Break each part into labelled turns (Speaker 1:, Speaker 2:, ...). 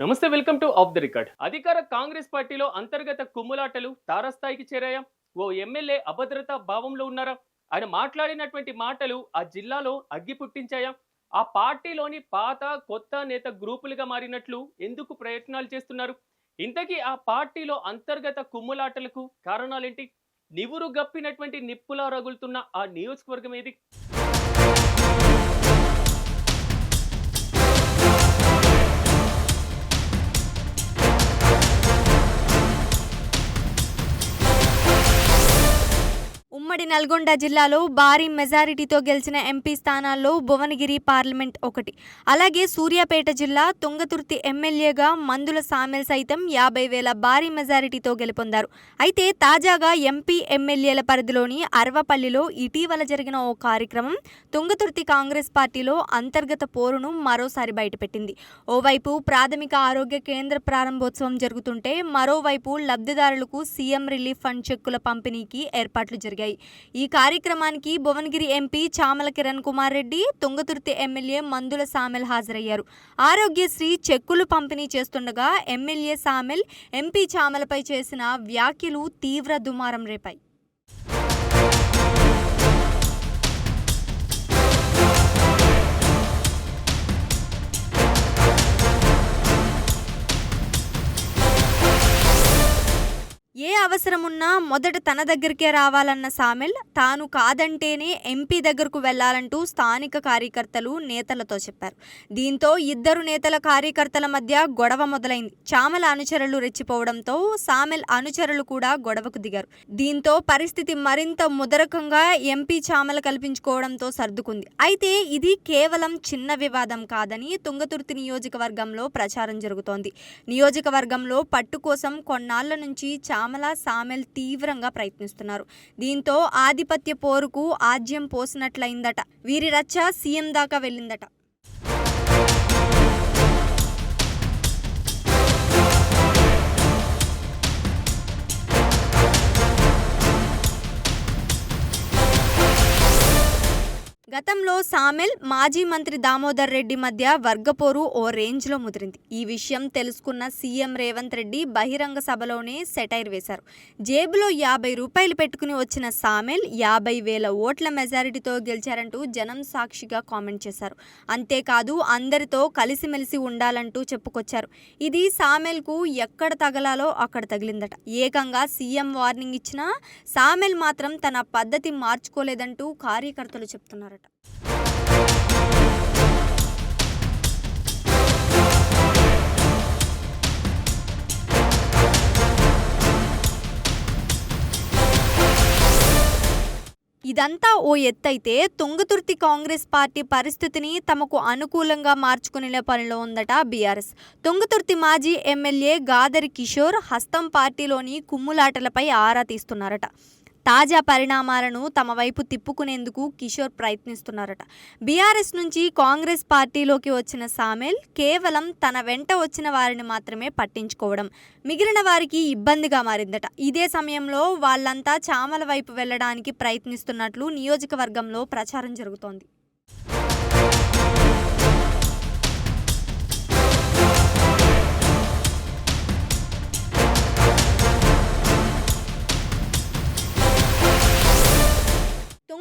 Speaker 1: నమస్తే welcome to off the record. అధికార కాంగ్రెస్ పార్టీలో అంతర్గత కుమ్ములాటలు తారస్థాయికి చేరాయా? ఓ ఎమ్మెల్యే అభద్రతా భావంలో ఉన్నారా? ఆయన మాట్లాడినటువంటి మాటలు ఆ జిల్లాలో అగ్గి పుట్టించాయా? ఆ పార్టీలోని పాత కొత్త నేత గ్రూపులుగా మారినట్లు ఎందుకు ప్రయత్నాలు చేస్తున్నారు? ఇంతకీ ఆ పార్టీలో అంతర్గత కుమ్ములాటలకు కారణాలేంటి? నివురు గప్పినటువంటి నిప్పులా రగులుతున్న ఆ నియోజకవర్గం ఏది?
Speaker 2: ఉమ్మడి నల్గొండ జిల్లాలో భారీ మెజారిటీతో గెలిచిన ఎంపీ స్థానాల్లో భువనగిరి పార్లమెంట్ ఒకటి. అలాగే సూర్యాపేట జిల్లా తుంగతుర్తి ఎమ్మెల్యేగా మందుల సామెల్ సైతం యాభై వేల భారీ మెజారిటీతో గెలుపొందారు. అయితే తాజాగా ఎంపీ ఎమ్మెల్యేల పరిధిలోని అరవపల్లిలో ఇటీవల జరిగిన ఓ కార్యక్రమం తుంగతుర్తి కాంగ్రెస్ పార్టీలో అంతర్గత పోరును మరోసారి బయటపెట్టింది. ఓవైపు ప్రాథమిక ఆరోగ్య కేంద్ర ప్రారంభోత్సవం జరుగుతుంటే మరోవైపు లబ్ధిదారులకు సీఎం రిలీఫ్ ఫండ్ చెక్కుల పంపిణీకి ఏర్పాట్లు జరిగాయి. ఈ కార్యక్రమానికి భువనగిరి ఎంపీ చామల కిరణ్ కుమార్ రెడ్డి తుంగతుర్తి ఎమ్మెల్యే మందుల సామెల్ హాజరయ్యారు. ఆరోగ్యశ్రీ చెక్కులు పంపిణీ చేస్తుండగా ఎమ్మెల్యే సామెల్ ఎంపీ చామలపై చేసిన వ్యాఖ్యలు తీవ్ర దుమారం రేపాయి. అవసరమున్నా మొదట తన దగ్గరికే రావాలన్న సామెల్ తాను కాదంటేనే ఎంపీ దగ్గరకు వెళ్ళాలంటూ స్థానిక కార్యకర్తలు నేతలతో చెప్పారు. దీంతో ఇద్దరు నేతల కార్యకర్తల మధ్య గొడవ మొదలైంది. చామల అనుచరులు రెచ్చిపోవడంతో సామెల్ అనుచరులు కూడా గొడవకు దిగారు. దీంతో పరిస్థితి మరింత ముదరకంగా ఎంపీ చామల కల్పించుకోవడంతో సర్దుకుంది. అయితే ఇది కేవలం చిన్న వివాదం కాదని తుంగతుర్తి నియోజకవర్గంలో ప్రచారం జరుగుతోంది. నియోజకవర్గంలో పట్టు కోసం కొన్నాళ్ళ నుంచి చామల సామెల్ తీవ్రంగా ప్రయత్నిస్తున్నారు. దీంతో ఆధిపత్య పోరుకు ఆజ్యం పోసినట్లయిందట. వీరి రచ్చ సీఎం దాకా వెళ్ళిందట. గతంలో సామెల్ మాజీ మంత్రి దామోదర్ రెడ్డి మధ్య వర్గపోరు ఓ రేంజ్లో ముదిరింది. ఈ విషయం తెలుసుకున్న సీఎం రేవంత్ రెడ్డి బహిరంగ సభలోనే సెటైర్ వేశారు. జేబులో యాభై రూపాయలు పెట్టుకుని వచ్చిన సామెల్ యాభై వేల ఓట్ల మెజారిటీతో గెలిచారంటూ జనం సాక్షిగా కామెంట్ చేశారు. అంతేకాదు అందరితో కలిసిమెలిసి ఉండాలంటూ చెప్పుకొచ్చారు. ఇది సామెల్కు ఎక్కడ తగలాలో అక్కడ తగిలిందట. ఏకంగా సీఎం వార్నింగ్ ఇచ్చినా సామెల్ మాత్రం తన పద్ధతి మార్చుకోలేదంటూ కార్యకర్తలు చెప్తున్నారట. ఇదంతా ఓ ఎత్తైతే తుంగతుర్తి కాంగ్రెస్ పార్టీ పరిస్థితిని తమకు అనుకూలంగా మార్చుకునే పనిలో ఉందట బీఆర్ఎస్. తుంగతుర్తి మాజీ ఎమ్మెల్యే గాదరి కిషోర్ హస్తం పార్టీలోని కుమ్ములాటలపై ఆరా తీస్తున్నారట. తాజా పరిణామాలను తమ వైపు తిప్పుకునేందుకు కిషోర్ ప్రయత్నిస్తున్నారట. బీఆర్ఎస్ నుంచి కాంగ్రెస్ పార్టీలోకి వచ్చిన సామెల్ కేవలం తన వెంట వచ్చిన వారిని మాత్రమే పట్టించుకోవడం మిగిలిన వారికి ఇబ్బందిగా మారిందట. ఇదే సమయంలో వాళ్ళంతా చామల వైపు వెళ్ళడానికి ప్రయత్నిస్తున్నట్లు నియోజకవర్గంలో ప్రచారం జరుగుతోంది.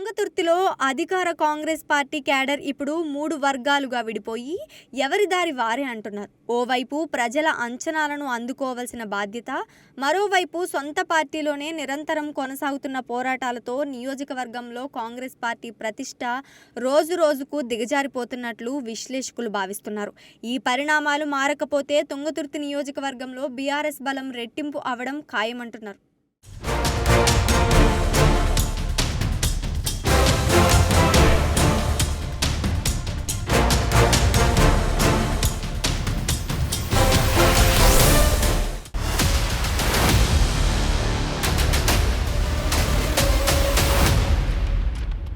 Speaker 2: తుంగతుర్తిలో అధికార కాంగ్రెస్ పార్టీ క్యాడర్ ఇప్పుడు మూడు వర్గాలుగా విడిపోయి ఎవరి దారి వారే అంటున్నారు. ఓవైపు ప్రజల అంచనాలను అందుకోవలసిన బాధ్యత మరోవైపు సొంత పార్టీలోనే నిరంతరం కొనసాగుతున్న పోరాటాలతో నియోజకవర్గంలో కాంగ్రెస్ పార్టీ ప్రతిష్ట రోజు రోజుకు దిగజారిపోతున్నట్లు విశ్లేషకులు భావిస్తున్నారు. ఈ పరిణామాలు మారకపోతే తుంగతుర్తి నియోజకవర్గంలో బీఆర్ఎస్ బలం రెట్టింపు అవడం ఖాయమంటున్నారు.